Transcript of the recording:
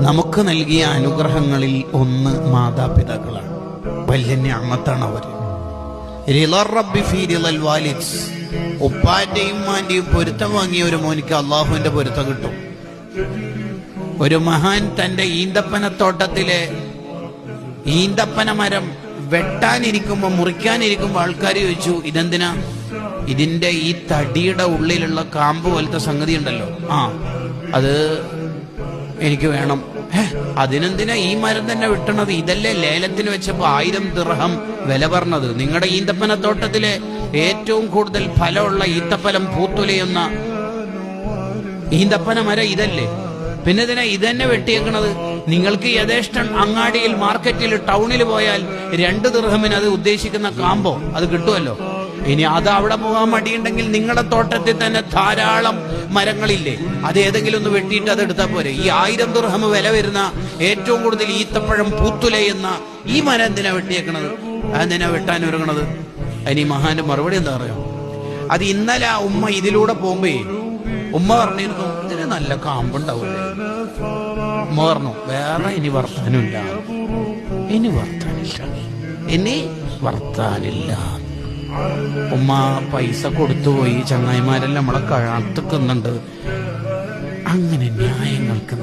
നമുക്ക് നൽകിയ അനുഗ്രഹങ്ങളിൽ ഒന്ന് മാതാപിതാക്കളാണ്. വലിയ ഞാമത്താണ് അവർ ഉപ്പാന്റെയും മാന്റെയും പൊരുത്തം വാങ്ങിയ ഒരു മോനിക്ക് അള്ളാഹുവിന്റെ പൊരുത്തം കിട്ടും. ഒരു മഹാൻ തന്റെ ഈന്തപ്പനത്തോട്ടത്തിലെ ഈന്തപ്പന മരം വെട്ടാനിരിക്കുമ്പോ മുറിക്കാനിരിക്കുമ്പോ ആൾക്കാർ ചോദിച്ചു ഇതെന്തിനാ? ഇതിന്റെ ഈ തടിയുടെ ഉള്ളിലുള്ള കാമ്പ് പോലത്തെ സംഗതി ഉണ്ടല്ലോ ആ അത് എനിക്ക് വേണം. അതിനെന്തിനാ ഈ മരം തന്നെ വിട്ടണത്? ഇതല്ലേ ലേലത്തിന് വെച്ചപ്പോ ആയിരം ദിർഹം വില പറഞ്ഞത്. നിങ്ങളുടെ ഈന്തപ്പനത്തോട്ടത്തിലെ ഏറ്റവും കൂടുതൽ ഫലമുള്ള ഈത്തപ്പലം പൂത്തുലയുന്ന ഈന്തപ്പന മരം ഇതല്ലേ? പിന്നെ ഇതിനെ ഇതന്നെ വെട്ടിയേക്കണത്? നിങ്ങൾക്ക് യഥേഷ്ടം അങ്ങാടിയിൽ മാർക്കറ്റിൽ ടൗണിൽ പോയാൽ രണ്ട് ദൃഹമിന് അത് ഉദ്ദേശിക്കുന്ന കാമ്പോ അത് കിട്ടുമല്ലോ? ഇനി അത് അവിടെ പോകാൻ മടിയുണ്ടെങ്കിൽ നിങ്ങളുടെ തോട്ടത്തിൽ തന്നെ ധാരാളം മരങ്ങളില്ലേ? അത് ഏതെങ്കിലും ഒന്ന് വെട്ടിയിട്ട് അത് എടുത്താൽ പോരെ. ഈ ആയിരം ദുർഹം വില വരുന്ന ഏറ്റവും കൂടുതൽ ഈത്തപ്പഴം പൂത്തുല എന്ന ഈ മരം എന്തിനാ വെട്ടിയേക്കണത്? അതെന്തിനാ വെട്ടാൻ ഒരുങ്ങണത്? അതിന് ഈ മഹാന്റെ മറുപടി എന്താ പറയാ? അത് ഇന്നലെ ആ ഉമ്മ ഇതിലൂടെ പോകുമ്പേ ഉമ്മ പറഞ്ഞിരുന്നു ഇതിന് നല്ല കാമ്പുണ്ടാവില്ലേ ഉമ്മ പറഞ്ഞു വേറെ ഇനി വർത്താനില്ല ഇനി വർത്താനില്ല ഇനി വർത്താനില്ല ഉമ്മ പൈസ കൊടുത്തുപോയി ചങ്ങായിമാരെല്ലാം നമ്മളെ കഴാത്തുക്കുന്നുണ്ട് അങ്ങനെ ന്യായങ്ങൾക്ക്